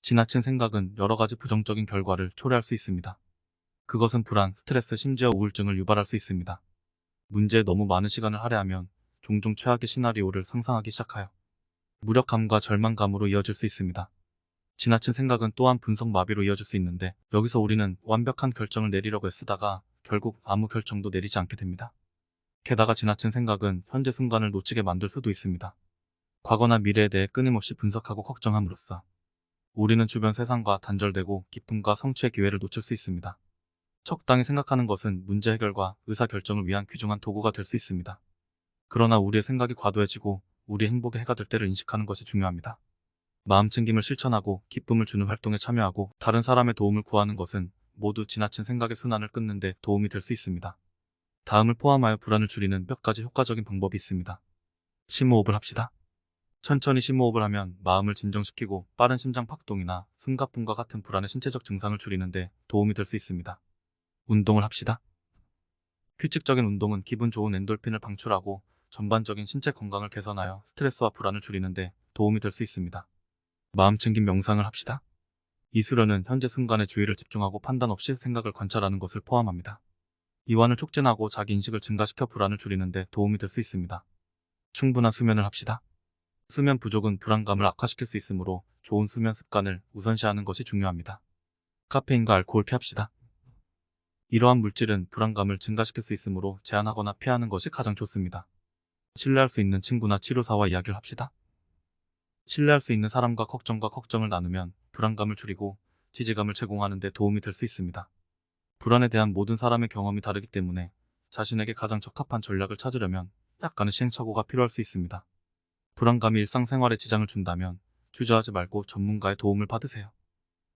지나친 생각은 여러 가지 부정적인 결과를 초래할 수 있습니다. 그것은 불안, 스트레스, 심지어 우울증을 유발할 수 있습니다. 문제에 너무 많은 시간을 할애하면 종종 최악의 시나리오를 상상하기 시작하여 무력감과 절망감으로 이어질 수 있습니다. 지나친 생각은 또한 분석 마비로 이어질 수 있는데 여기서 우리는 완벽한 결정을 내리려고 애쓰다가 결국 아무 결정도 내리지 않게 됩니다. 게다가 지나친 생각은 현재 순간을 놓치게 만들 수도 있습니다. 과거나 미래에 대해 끊임없이 분석하고 걱정함으로써 우리는 주변 세상과 단절되고 기쁨과 성취의 기회를 놓칠 수 있습니다. 적당히 생각하는 것은 문제 해결과 의사 결정을 위한 귀중한 도구가 될 수 있습니다. 그러나 우리의 생각이 과도해지고 우리 행복에 해가 될 때를 인식하는 것이 중요합니다. 마음 챙김을 실천하고 기쁨을 주는 활동에 참여하고 다른 사람의 도움을 구하는 것은 모두 지나친 생각의 순환을 끊는 데 도움이 될 수 있습니다. 다음을 포함하여 불안을 줄이는 몇 가지 효과적인 방법이 있습니다. 심호흡을 합시다. 천천히 심호흡을 하면 마음을 진정시키고 빠른 심장 박동이나 숨가쁨과 같은 불안의 신체적 증상을 줄이는데 도움이 될 수 있습니다. 운동을 합시다. 규칙적인 운동은 기분 좋은 엔돌핀을 방출하고 전반적인 신체 건강을 개선하여 스트레스와 불안을 줄이는데 도움이 될 수 있습니다. 마음 챙김 명상을 합시다. 이 수련은 현재 순간에 주의를 집중하고 판단 없이 생각을 관찰하는 것을 포함합니다. 이완을 촉진하고 자기 인식을 증가시켜 불안을 줄이는데 도움이 될 수 있습니다. 충분한 수면을 합시다. 수면 부족은 불안감을 악화시킬 수 있으므로 좋은 수면 습관을 우선시하는 것이 중요합니다. 카페인과 알코올 피합시다. 이러한 물질은 불안감을 증가시킬 수 있으므로 제한하거나 피하는 것이 가장 좋습니다. 신뢰할 수 있는 친구나 치료사와 이야기를 합시다. 신뢰할 수 있는 사람과 걱정과 걱정을 나누면 불안감을 줄이고 지지감을 제공하는 데 도움이 될 수 있습니다. 불안에 대한 모든 사람의 경험이 다르기 때문에 자신에게 가장 적합한 전략을 찾으려면 약간의 시행착오가 필요할 수 있습니다. 불안감이 일상생활에 지장을 준다면 주저하지 말고 전문가의 도움을 받으세요.